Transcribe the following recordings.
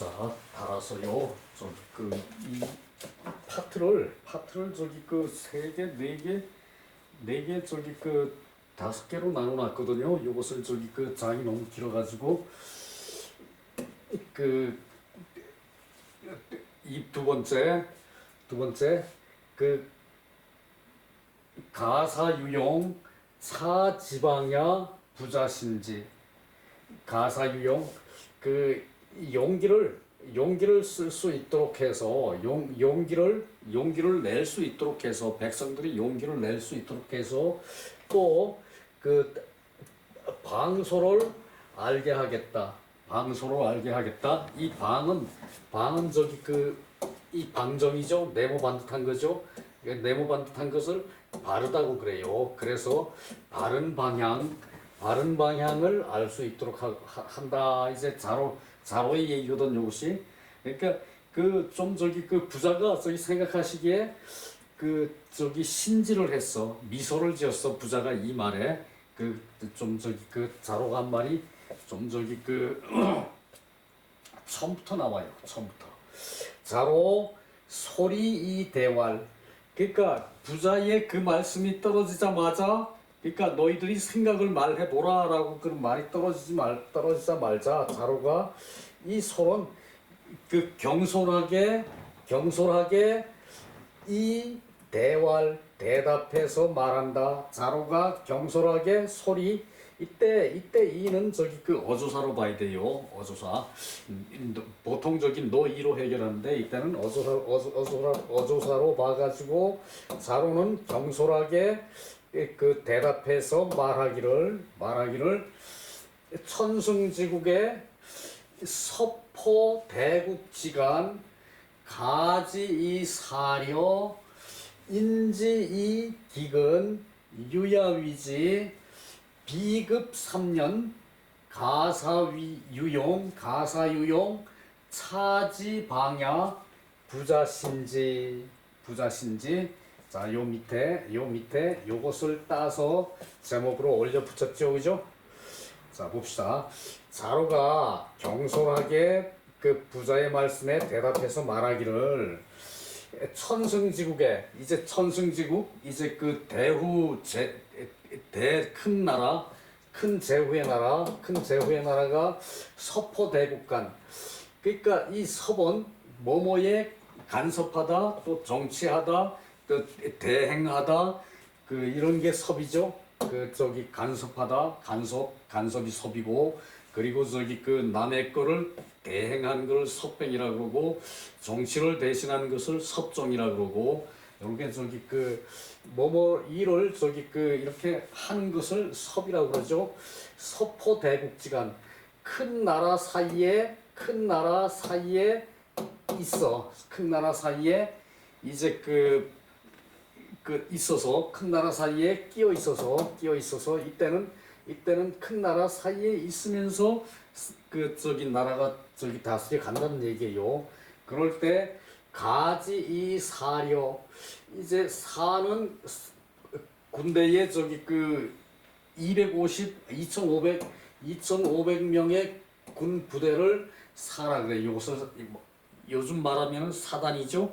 자 달아서요. 좀그이 파트를 파트를 저기 그 세 개, 네 개, 네 개 저기 그 다섯 개로 나눠놨거든요. 요것을 저기 그 장이 너무 길어가지고 그 이 두 번째 두 번째 그 가사유용 사지방야 부자신지 가사유용 그 용기를 용기를 쓸 수 있도록 해서 용 용기를 용기를 낼 수 있도록 해서 백성들이 용기를 낼 수 있도록 해서 또 그 방소를 알게 하겠다. 방소를 알게 하겠다. 이 방은 방은 저기 그 이 방정이죠. 네모 반듯한 거죠. 네모 반듯한 것을 바르다고 그래요. 그래서 바른 방향, 바른 방향을 알 수 있도록 하, 하- 한다. 이제 자로 자로의 얘기거든 요것이. 그러니까 그 좀 저기 그 부자가 저기 생각하시기에 그 저기 신지를 했어 미소를 지었어 부자가 이 말에 그 좀 저기 그 자로가 한 말이 좀 저기 그 처음부터 나와요 처음부터 자로 소리 이 대활 그러니까 부자의 그 말씀이 떨어지자마자 그러니까 너희들이 생각을 말해 보라라고 그 말이 떨어지지 말 떨어지자 말자 자로가 이 소론 그 경솔하게 경솔하게 이 대활 대답해서 말한다 자로가 경솔하게 소리 이때 이때 이는 저기 그 어조사로 봐야 돼요. 어조사. 음, 너- 보통적인 노이로 해결하는데 이때는 어조사 어조, 어조사 어조사로 봐가지고 자로는 경솔하게 그 대답해서 말하기를 말하기를 천승지국의 서포 대국지간 가지 이 사려 인지 이 기근 유야위지 비급 3년 가사위 유용 가사유용 차지 방야 부자신지 부자신지 자 요 밑에 요 밑에 요것을 따서 제목으로 올려 붙였죠 그죠 자 봅시다. 자로가 경솔하게 그 부자의 말씀에 대답해서 말하기를 천승지국에 이제 천승지국 이제 그 대후 제 대 큰 나라 큰 제후의 나라 큰 제후의 나라가 서포 대국간 그러니까 이 섭은 뭐뭐에 간섭하다 또 정치하다 또 대행하다 그 이런 게 섭이죠. 그 저기 간섭하다 간섭 간섭이 섭이고 그리고 저기 그 남의 거를 대행한 걸 섭병이라 그러고 정치를 대신한 것을 섭정이라 그러고 이렇게 저기 그 뭐뭐 일을 저기 그 이렇게 한 것을 섭이라고 그러죠. 서포 대국지간 큰 나라 사이에 큰 나라 사이에 있어 큰 나라 사이에 이제 그 그 있어서 큰 나라 사이에 끼어 있어서 끼어 있어서 이때는 이때는 큰 나라 사이에 있으면서 그 저기 나라가 저기 다스려 간다는 얘기예요. 그럴 때 가지 이 사려 이제 사는 군대에 저기 그 250, 2,500, 2,500명의 군 부대를 사라 그래. 요것을 뭐 요즘 말하면 사단이죠.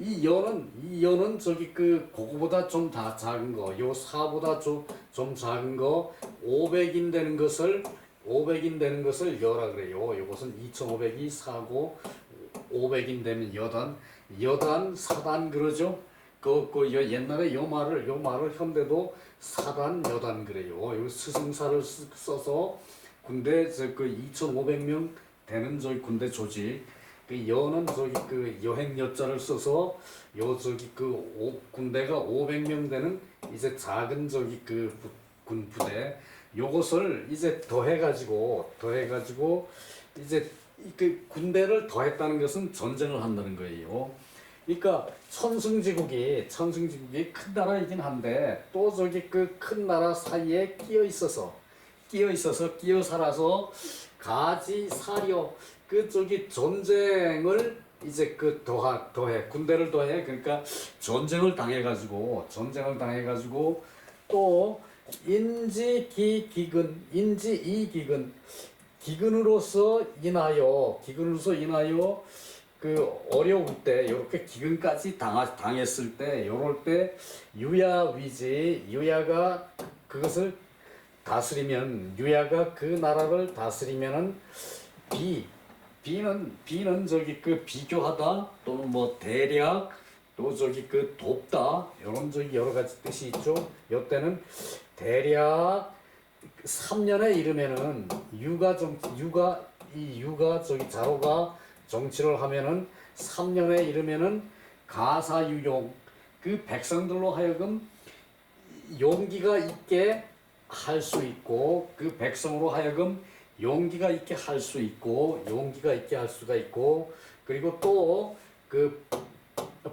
이 연은 이 연은 저기 그 그거보다 좀 다 작은 거, 요 사보다 좀 좀 작은 거 500인 되는 것을 500인 되는 것을 여라 그래요. 요것은 2,500이 사고 500인 되면 여단, 여단 사단 그러죠. 그, 그, 여- 옛날에 요 말을, 요 말을 현대도 사단, 여단 그래요. 요 스승사를 쓰- 써서 군대, 저, 그 2,500명 되는 저기 군대 조직. 그 여는 저기 그 여행 여자를 써서 요 저기 그 오, 군대가 500명 되는 이제 작은 저기 그 군 부대 요것을 이제 더해 가지고 더해 가지고 이제 이그 군대를 더했다는 것은 전쟁을 한다는 거예요. 그러니까 천승지국이 천승지국이 큰 나라이긴 한데 또 저기 그 큰 나라 사이에 끼어 있어서 끼어 있어서 끼어 살아서 가지 사려 그 저기 전쟁을 이제 그 더하 더해 군대를 더해. 그러니까 전쟁을 당해 가지고 전쟁을 당해 가지고 또 인지 기 기근 인지 이 기근. 기근으로서 인하여 기근으로서 인하여 그 어려울 때 이렇게 기근까지 당하, 당했을 때 요럴 때 유야 위지 유야가 그것을 다스리면 유야가 그 나라를 다스리면은 비 비는 비는 저기 그 비교하다 또는 뭐 대략 또 저기 그 돕다 이런 저기 여러 가지 뜻이 있죠. 이때는 대략 3년에 이르면은 유가 좀 유가 이 유가 저기 자로가 정치를 하면은 3년에 이르면은 가사유용 그 백성들로 하여금 용기가 있게 할 수 있고 그 백성으로 하여금 용기가 있게 할 수 있고 용기가 있게 할 수가 있고 그리고 또 그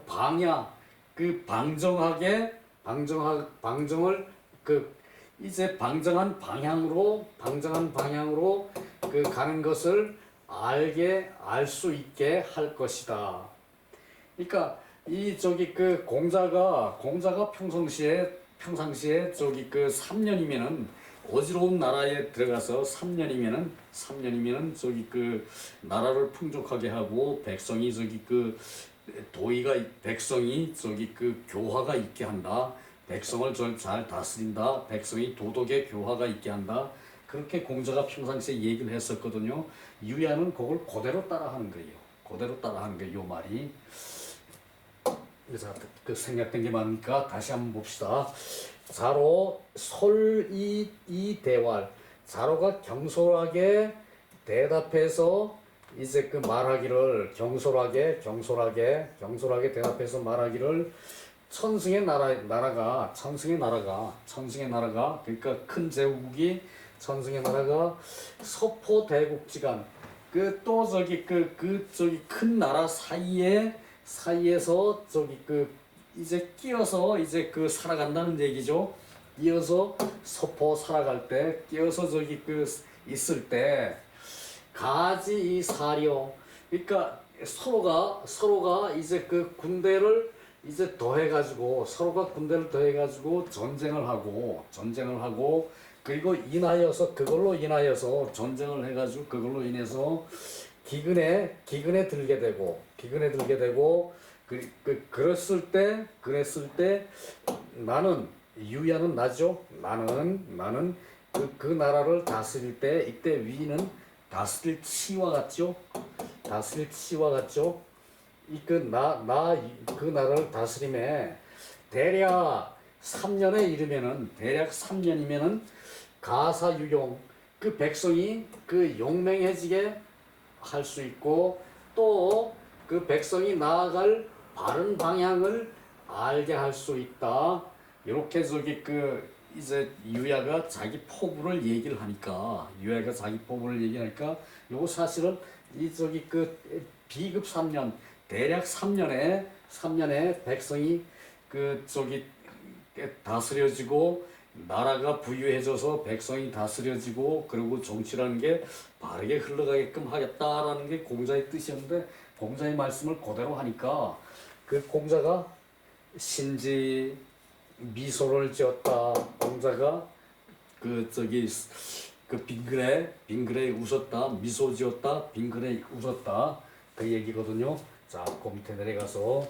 방향 그 방정하게 방정하 방정을 그 이제 방정한 방향으로 방정한 방향으로 그 가는 것을 알게 알 수 있게 할 것이다. 그러니까 이 저기 그 공자가 공자가 평상시에 평상시에 저기 그 3년이면은 어지러운 나라에 들어가서 3년이면은 3년이면은 저기 그 나라를 풍족하게 하고 백성이 저기 그 도의가 백성이 저기 그 교화가 있게 한다. 백성을 좀잘 다스린다. 백성이 도덕의 교화가 있게 한다. 그렇게 공자가 평상시에 얘기를 했었거든요. 유야는 그걸 그대로 따라하는 거예요. 그대로 따라하는 거예요. 요 말이. 그래서 그 생각된 게 많으니까 다시 한번 봅시다. 자로 솔이 이 대활 자로가 경솔하게 대답해서 이제 그 말하기를 경솔하게 경솔하게 경솔하게 대답해서 말하기를 천승의 나라 나라가 천승의 나라가 천승의 나라가 그러니까 큰 제국이 천승의 나라가 서포 대국지간 그 또 저기 그그 저기 큰 나라 사이에 사이에서 저기 그 이제 끼어서 이제 그 살아간다는 얘기죠. 끼어서 서포 살아갈 때 끼어서 저기 그 있을 때 가지 이 사려 그러니까 서로가 서로가 이제 그 군대를 이제 더해 가지고 서로가 군대를 더해 가지고 전쟁을 하고 전쟁을 하고 그리고 인하여서 그걸로 인하여서 전쟁을 해 가지고 그걸로 인해서 기근에 기근에 들게 되고 기근에 들게 되고 그, 그 그랬을 때 그랬을 때 나는 유야는 나죠. 나는 나는 그, 그 나라를 다스릴 때 이때 위는 다스릴 치와 같죠? 다스릴 치와 같죠? 이 그 나 나 그 나라를 다스림에 대략 3년에 이르면은 대략 3년이면은 가사 유용 그 백성이 그 용맹해지게 할 수 있고 또 그 백성이 나아갈 바른 방향을 알게 할 수 있다. 이렇게 저기 그 이제 유야가 자기 포부를 얘기를 하니까 유야가 자기 포부를 얘기하니까 요거 사실은 이 저기 그 비급 3년 대략 3년에 3년에 백성이 그 저기 다스려지고 나라가 부유해져서 백성이 다스려지고 그리고 정치라는 게 바르게 흘러가게끔 하겠다라는 게 공자의 뜻이었는데 공자의 말씀을 그대로 하니까 그 공자가 신지 미소를 지었다 공자가 그 저기 그 빙그레 빙그레 웃었다 미소 지었다 빙그레 웃었다 그 얘기거든요. 자, 그 밑에 내려가서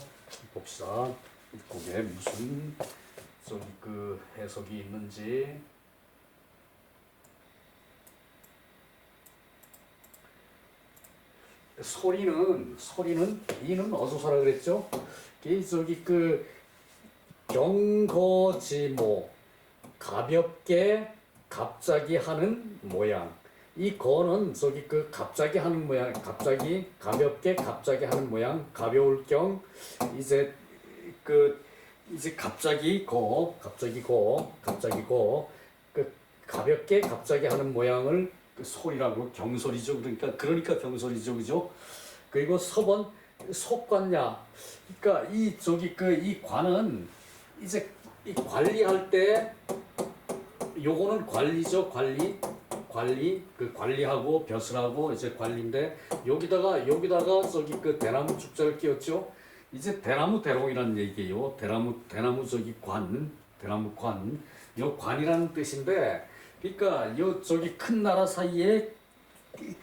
봅시다. 그게 무슨 저기 그 해석이 있는지. 소리는 소리는 이는 어조사라 그랬죠? 이 저기 그 경거지모 가볍게 갑자기 하는 모양. 이 거는 저기 그 갑자기 하는 모양, 갑자기 가볍게 갑자기 하는 모양, 가벼울 경 이제 그 이제 갑자기 거, 갑자기 거, 갑자기 거, 그 가볍게 갑자기 하는 모양을 그 소리라고 경소리죠. 그러니까 그러니까 경소리죠, 그죠? 그리고 서번 속관냐, 그러니까 이 저기 그 이 관은 이제 이 관리할 때 요거는 관리죠, 관리. 관리 그 관리하고 벼슬하고 이제 관리인데 여기다가 여기다가 저기 그 대나무 축자를 끼웠죠. 이제 대나무 대롱이라는 얘기예요. 대나무 대나무 저기 관 대나무 관. 요 관이라는 뜻인데 그러니까 요 저기 큰 나라 사이에 끼-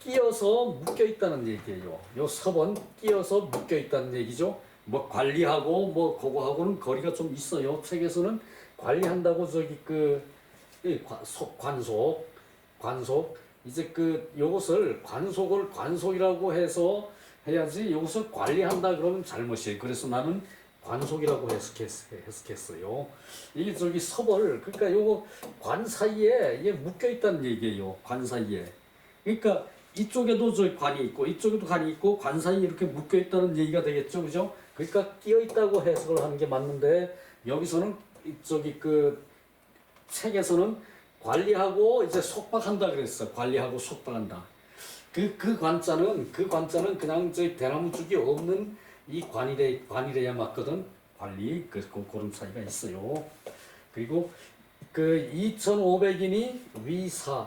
끼어서 묶여 있다는 얘기예요. 요 섭은 끼어서 묶여 있다는 얘기죠. 뭐 관리하고 뭐 그거하고는 거리가 좀 있어요. 책에서는 관리한다고 저기 그 속- 관속 관속 이제 그 요것을 관속을 관속이라고 해서 해야지 요것을 관리한다 그러면 잘못이에요. 그래서 나는 관속이라고 해석했, 해석했어요. 이게 저기 섭을 그러니까 요거 관 사이에 이게 묶여 있다는 얘기예요. 관 사이에. 그러니까 이쪽에도 저 관이 있고 이쪽에도 관이 있고 관 사이에 이렇게 묶여 있다는 얘기가 되겠죠, 그죠? 그러니까 끼어 있다고 해석을 하는 게 맞는데 여기서는 이 저기 그 책에서는 관리하고 이제 속박한다 그랬어. 관리하고 속박한다. 그, 그 관자는, 그 관자는 그냥 저 대나무 쪽이 없는 이 관이래, 관이래야 맞거든. 관리. 그, 그, 그런 차이가 있어요. 그리고 그 2,500인이 위사.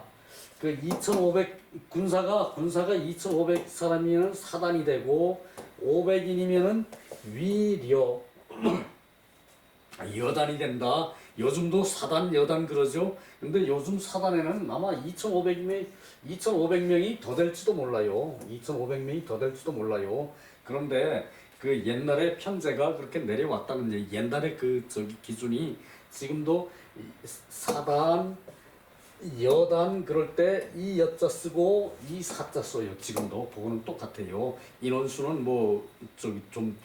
그 2,500, 군사가, 군사가 2,500 사람이면 사단이 되고, 500인이면은 위려. 여단이 된다. 요즘도 사단 여단 그러죠. 근데 요즘 사단에는 아마 2,500명 2,500명이 더 될지도 몰라요. 2,500명이 더 될지도 몰라요. 그런데 그 옛날에 편제가 그렇게 내려왔다는 얘기. 옛날에 그 저기 기준이 지금도 이 사단 여단 그럴 때 이 여자 쓰고 이 사자 써요. 지금도 그거는 똑같아요. 인원수는 뭐 저기 좀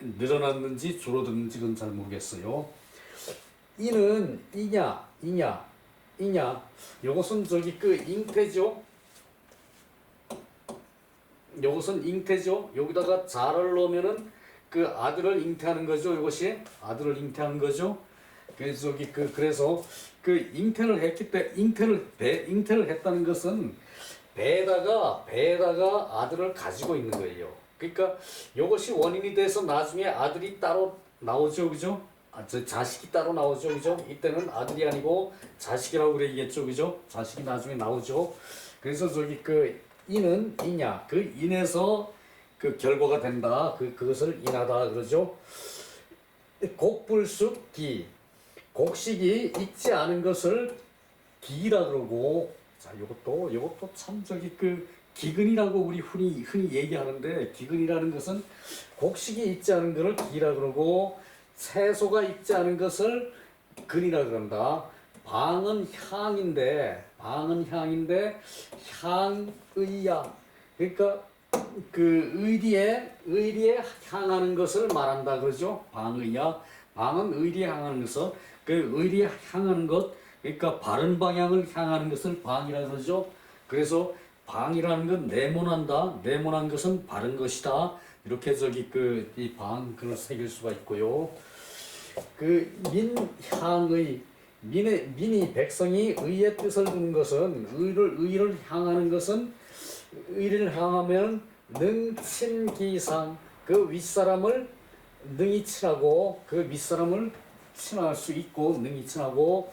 늘어났는지 줄어드는지 그건 잘 모르겠어요. 이는 이냐 이냐 이냐 요것은 저기 그 잉태죠. 요것은 잉태죠. 여기다가 자를 넣으면은 그 아들을 잉태하는 거죠. 이것이 아들을 잉태하는 거죠. 그래서 저기 그 그래서 그 잉태를 했기 때 잉태를 배 잉태를 했다는 것은 배에다가 배에다가 아들을 가지고 있는 거예요. 그러니까 이것이 원인이 돼서 나중에 아들이 따로 나오죠, 그죠? 아, 저 자식이 따로 나오죠, 그죠? 이때는 아들이 아니고 자식이라고 그래야겠죠, 그죠? 자식이 나중에 나오죠. 그래서 저기 그 이는 이냐, 그 인에서 그 결과가 된다, 그 그것을 인하다 그러죠. 곡불숙 기, 곡식이 있지 않은 것을 기라 그러고 자 요것도 요것도 참 저기 그 기근이라고 우리 흔히 흔히 얘기하는데 기근이라는 것은 곡식이 있지 않은 것을 기라 그러고 채소가 있지 않은 것을 근이라 그런다. 방은 향인데 방은 향인데 향의야. 그러니까 그 의리에 의리에 향하는 것을 말한다 그러죠. 방의야. 방은 의리에 향하는 것을 그 의리에 향하는 것 그러니까 바른 방향을 향하는 것을 방이라 그러죠. 그래서 방이라는 건 네모난다. 네모난 것은 바른 것이다. 이렇게 저기 그 이 방 그걸 새길 수가 있고요. 그 민향의 민의 민이 백성이 의의 뜻을 두는 것은 의를 의를 향하는 것은 의를 향하면 능친기상 그 윗사람을 능히 친하고 그 윗사람을 친할 수 있고 능히 친하고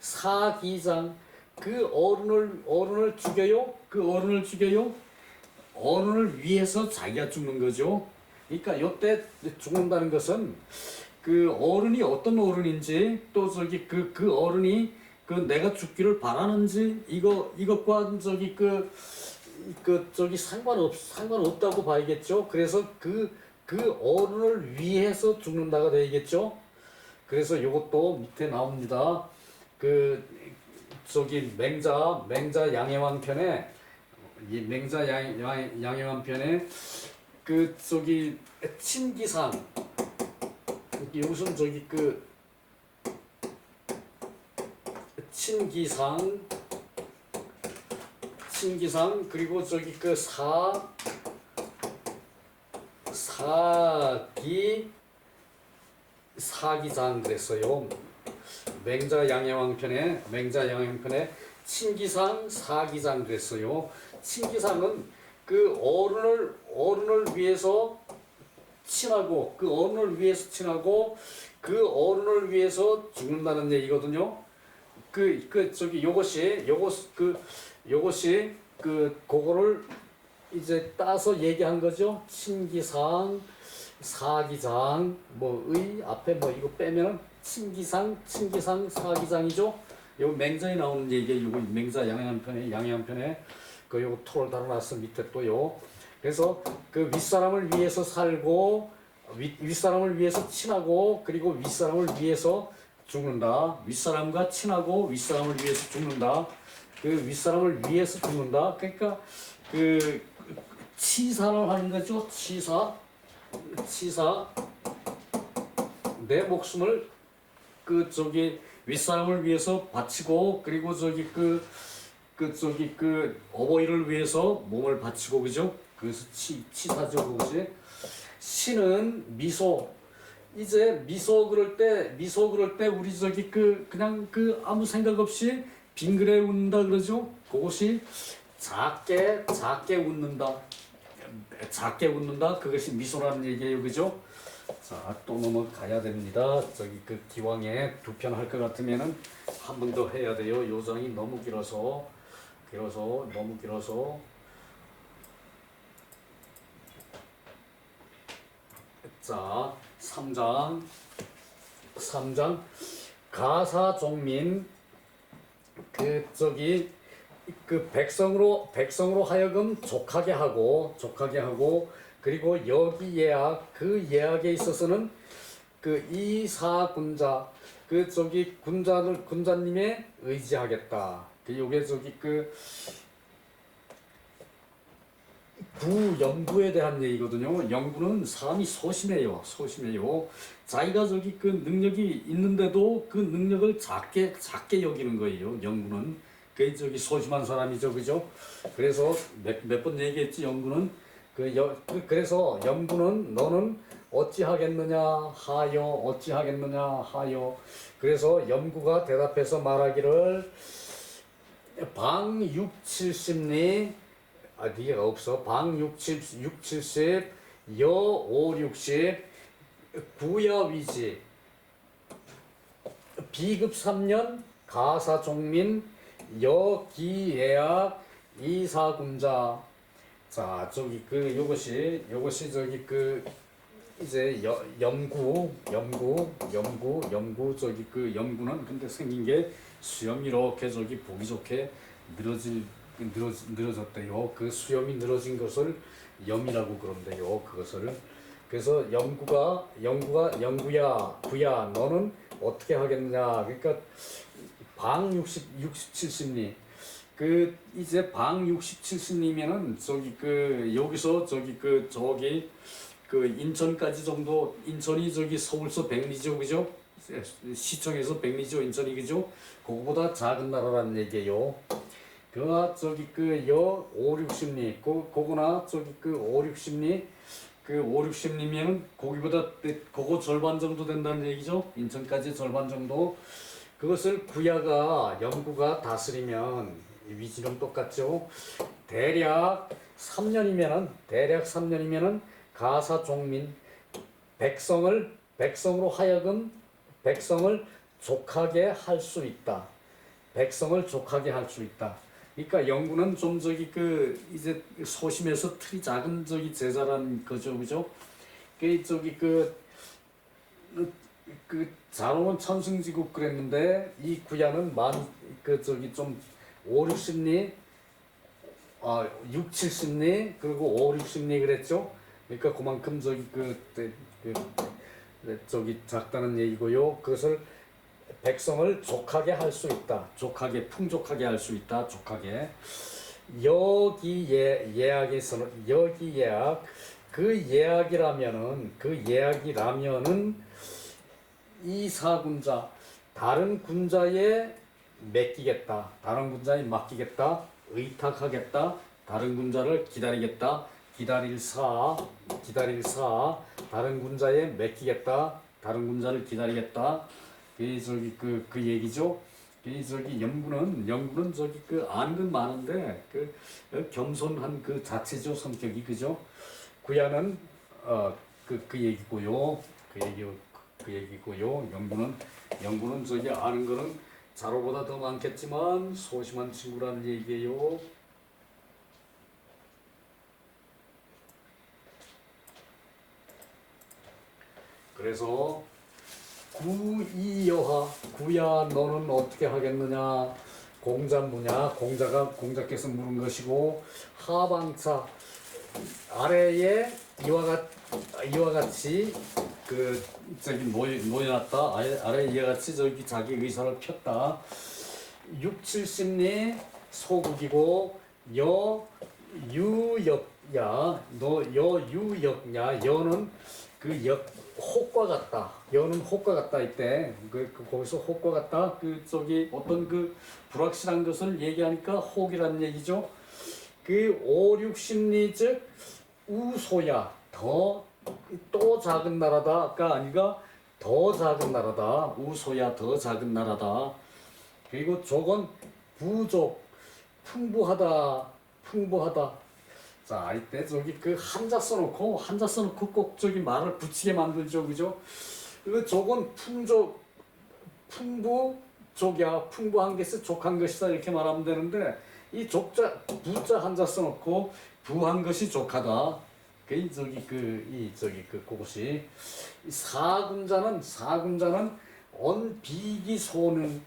사기장 그 어른을 어른을 죽여요? 그 어른을 죽여요? 어른을 위해서 자기가 죽는 거죠. 그러니까 요때 죽는다는 것은 그 어른이 어떤 어른인지 또 저기 그 그 어른이 그 내가 죽기를 바라는지 이거 이것과 저기 그 그 저기 상관없 상관없다고 봐야겠죠. 그래서 그그 어른을 위해서 죽는다가 되겠죠. 그래서 요것도 밑에 나옵니다. 그 저기 맹자 맹자 양해왕 편에 이 맹자 양, 양, 양해왕 편에 그 저기 친기상 이것은 저기 그 친기상 친기상 그리고 저기 그 사 사기 사기장 그랬어요. 맹자 양해왕 편에 맹자 양해왕 편에 친기상 사기장 그랬어요. 친기상은 그 어른을 어른을 위해서 친하고 그 어른을 위해서 친하고 그 어른을 위해서 죽는다는 얘기거든요. 그, 그, 저기, 요것이, 요것, 그, 요것이, 그, 그거를 이제 따서 얘기한 거죠. 친기상, 사기장, 뭐, 의, 앞에 뭐, 이거 빼면 친기상, 친기상, 사기장이죠. 요 맹자에 나오는 얘기 요거 맹자 양양편에 양양편에 그 요거 토를 달아놨어 밑에 또요. 그래서 그 윗사람을 위해서 살고 윗, 윗사람을 위해서 친하고 그리고 윗사람을 위해서 죽는다. 윗사람과 친하고 윗사람을 위해서 죽는다. 그 윗사람을 위해서 죽는다. 그러니까 그 치사를 하는 거죠. 치사. 치사. 내 목숨을 그 저기 윗사람을 위해서 바치고 그리고 저기 그, 그 저기 그 어버이를 위해서 몸을 바치고 그죠? 그래서 치, 치사죠 그거지? 신은 미소 이제 미소 그럴 때 미소 그럴 때 우리 저기 그 그냥 그 아무 생각 없이 빙그레 웃는다 그러죠? 그것이 작게 작게 웃는다 작게 웃는다 그것이 미소라는 얘기예요 그죠? 자, 또 넘어가야 됩니다. 저기 그 기왕에 두 편 할 것 같으면은 한 번 더 해야 돼요. 요장이 너무 길어서 길어서 너무 길어서. 자, 3장. 3장. 가사 종민 그 저기 그 백성으로 백성으로 하여금 족하게 하고 족하게 하고 그리고 여기 예약 그 예약에 있어서는 그 이사 군자 그 저기 군자를 군자님에 의지하겠다. 그 요게 저기 그 구연구에 대한 얘기거든요. 연구는 사람이 소심해요. 소심해요. 자기가 저기 그 능력이 있는데도 그 능력을 작게 작게 여기는 거예요. 연구는 그 저기 소심한 사람이죠, 그죠? 그래서 몇몇번 얘기했지. 연구는 그, 여, 그 그래서 연구는 너는 어찌하겠느냐 하여 어찌하겠느냐 하여 그래서 연구가 대답해서 말하기를 방 6, 70리 아 니가 없어. 방 6, 70, 6, 70 여, 5, 60 구여 위지 비급 3년 가사 종민 여기예약 이사군자. 자 저기 그 요것이 요것이 저기 그 이제 여, 연구 연구 연구 연구 저기 그 연구는 근데 생긴 게 수염이 이렇게 저기 보기 좋게 늘어질 늘어 늘어졌대요. 그 수염이 늘어진 것을 염이라고 그런대요 그것을. 그래서 연구가 연구가 연구야 부야 너는 어떻게 하겠느냐. 그러니까 방 60, 60, 70리. 그 이제 방 60, 70리면은 저기 그 여기서 저기 그 저기 그 인천까지 정도 인천이 저기 서울서 100리죠 그죠? 시청에서 100리죠 인천이 그죠? 그거보다 작은 나라라는 얘기예요. 그가 저기 그여 5, 60리 그 그거나 저기 그 5, 60리 그 5, 60리면은 거기보다 그거 절반 정도 된다는 얘기죠. 인천까지 절반 정도. 그것을 구야가 영구가 다스리면 이 위치랑 똑같죠. 대략 3년이면은 대략 3년이면은 가사 종민 백성을 백성으로 하여금 백성을 족하게 할 수 있다. 백성을 족하게 할 수 있다. 그러니까 영구는 좀 저기 그 이제 소심해서 틀이 작은 저기 제자란 거죠, 그죠? 그 저기 그, 그 자로는 천승지국 그랬는데 이 구야는 만 그 저기 좀 5, 60리 아 6, 70리 그리고 5, 60리 그랬죠? 그러니까 그만큼 저기 그, 그, 그 저기 작다는 얘기고요. 그것을 백성을 족하게 할 수 있다. 족하게 풍족하게 할 수 있다. 족하게 여기 예 예약에서는 여기 예약 그 예약이라면은 그 예약이라면은 이 사군자 다른 군자에 맡기겠다. 다른 군자에 맡기겠다. 의탁하겠다. 다른 군자를 기다리겠다. 기다릴 사 기다릴 사 다른 군자에 맡기겠다. 다른 군자를 기다리겠다. 그 저기 그 그 얘기죠. 그 저기 연구는 연구는 저기 그건 많은데 그 겸손한 그 자체죠 성격이 그죠. 구야는 어그 그 얘기고요. 그 얘기 그 얘기고요. 연구는 연구는 저기 아는 거는 자로보다 더 많겠지만 소심한 친구라는 얘기예요. 그래서 구이여하 구야 너는 어떻게 하겠느냐? 공자 무냐? 공자가 공자께서 물은 것이고 하방차 아래에 이와 같 이와 같이 그 저기 모여 모여놨다. 아래 아래 이와 같이 저기 자기 의사를 폈다. 육칠십리 소국이고 여 유역야 너 여유역냐 여는 그 역 혹과 같다. 여는 혹과 같다 이때. 그, 그 거기서 혹과 같다. 그 저기 어떤 그 불확실한 것을 얘기하니까 혹이라는 얘기죠. 그 오륙 심리 즉 우소야. 더 또 작은 나라다가 아니가 더 작은 나라다. 우소야 더 작은 나라다. 그리고 족은 부족 풍부하다 풍부하다 자 이때 저기 그 한자 써놓고 한자 써놓고 꼭 저기 말을 붙이게 만들죠. 그죠? 그 족은 풍족 풍부 족이야. 풍부한 것이 족한 것이다. 이렇게 말하면 되는데 이 족자 부자 한자 써놓고 부한 것이 족하다. 그 저기 그 이 저기 그 그것이. 이 사군자는 사군자는 언비기 소는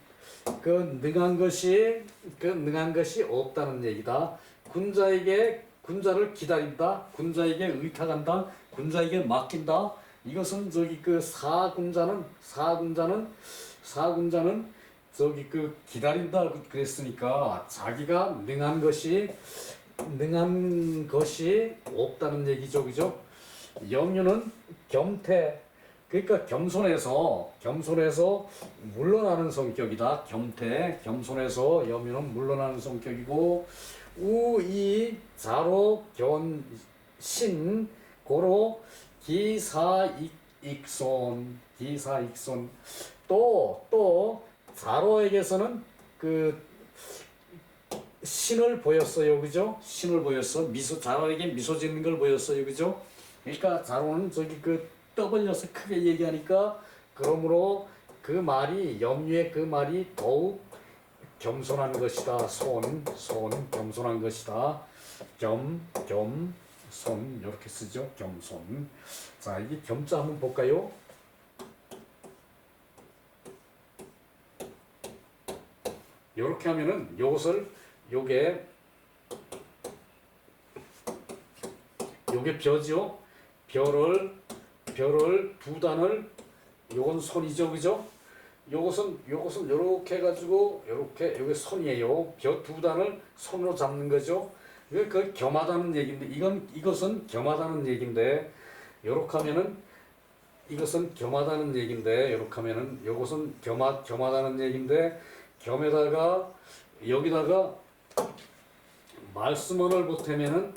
그 능한 것이 그 능한 것이 없다는 얘기다. 군자에게 군자를 기다린다. 군자에게 의탁한다. 군자에게 맡긴다. 이것은 저기 그 사군자는 사군자는 사군자는 저기 그 기다린다 그랬으니까 자기가 능한 것이 능한 것이 없다는 얘기죠, 그죠? 염류는 겸태 그러니까 겸손해서 겸손해서 물러나는 성격이다. 겸태 겸손해서 염유는 물러나는 성격이고 우이 자로 견신 고로 기사익손 기사익손 또 또 자로에게서는 그 신을 보였어요, 그죠? 신을 보였어. 미소 자로에게 미소 짓는 걸 보였어요, 그죠? 그러니까 자로는 저기 그 떠벌려서 크게 얘기하니까 그러므로 그 말이 염류의 그 말이 더욱 겸손한 것이다. 손, 손, 겸손한 것이다. 겸, 겸, 손 이렇게 쓰죠. 겸손. 자, 이게 겸자 한번 볼까요? 이렇게 하면은 요것을 요게 요게 벼죠. 벼를 벼를 두 단을 요건 손이죠, 그죠? 요것은 요것은 요렇게 해가지고 요렇게 요게 손이에요. 벼 두 단을 손으로 잡는 거죠. 그, 그 겸하다는 얘기인데 이건 이것은 겸하다는 얘기인데 요렇게 하면은 이것은 겸하다는 얘기인데 요렇게 하면은 요것은 겸하 겸하다는 얘기인데 겸에다가 여기다가 말씀원을 보태면은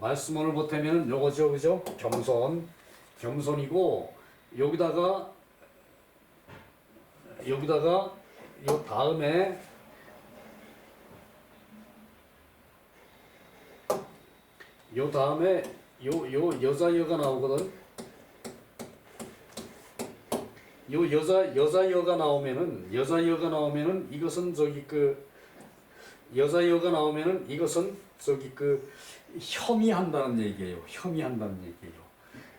말씀원을 보태면은 요거죠, 그죠? 겸손 겸손이고 여기다가 여기다가 요 다음에 요 다음에 요 요 여자여가 나오거든. 요 여자 여자여가 나오면은 여자여가 나오면은 이것은 저기 그 여자여가 나오면은 이것은 저기 그 혐의한다는 얘기예요. 혐의한다는 얘기예요.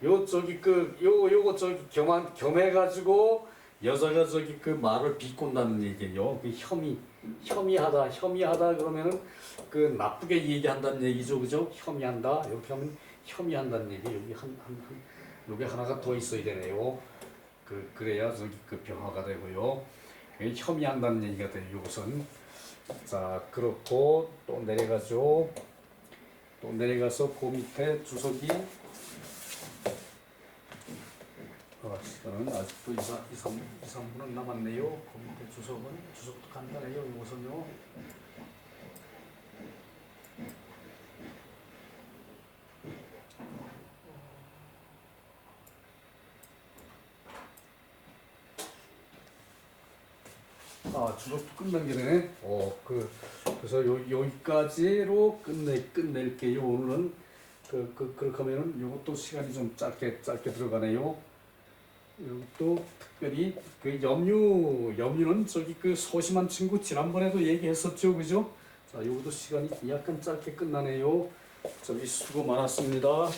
요 저기 그 요 요거 저기 겸한 겸해 가지고 여자가 저기 그 말을 비꼰다는 얘기예요. 그 혐의 혐의하다 혐의하다 그러면은 그 나쁘게 얘기한다는 얘기죠, 그죠? 혐의한다 이렇게 하면 혐의한다는 얘기 여기 한 한한 요게 하나가 더 있어야 되네요. 그 그래야 저기 그 병화가 되고요. 혐의한다는 얘기가 돼요. 이것은 자 그렇고 또 내려가죠. 또 내려가서 그 밑에 주석이 어, 시간은 아직도 2, 3, 2, 3, 2, 3분은 남았네요. 그 밑에 주석은 주석도 간단해요. 이것은요. 아 주석도 되네. 어, 그 그래서 요 여기까지로 끝내 끝낼게요. 오늘은 그, 그 그렇게 하면은 요것도 시간이 좀 짧게 짧게 들어가네요. 이것도 특별히 그 염류 염류는 저기 그 소심한 친구 지난번에도 얘기했었죠, 그죠? 자, 요것도 시간이 약간 짧게 끝나네요. 저기 수고 많았습니다.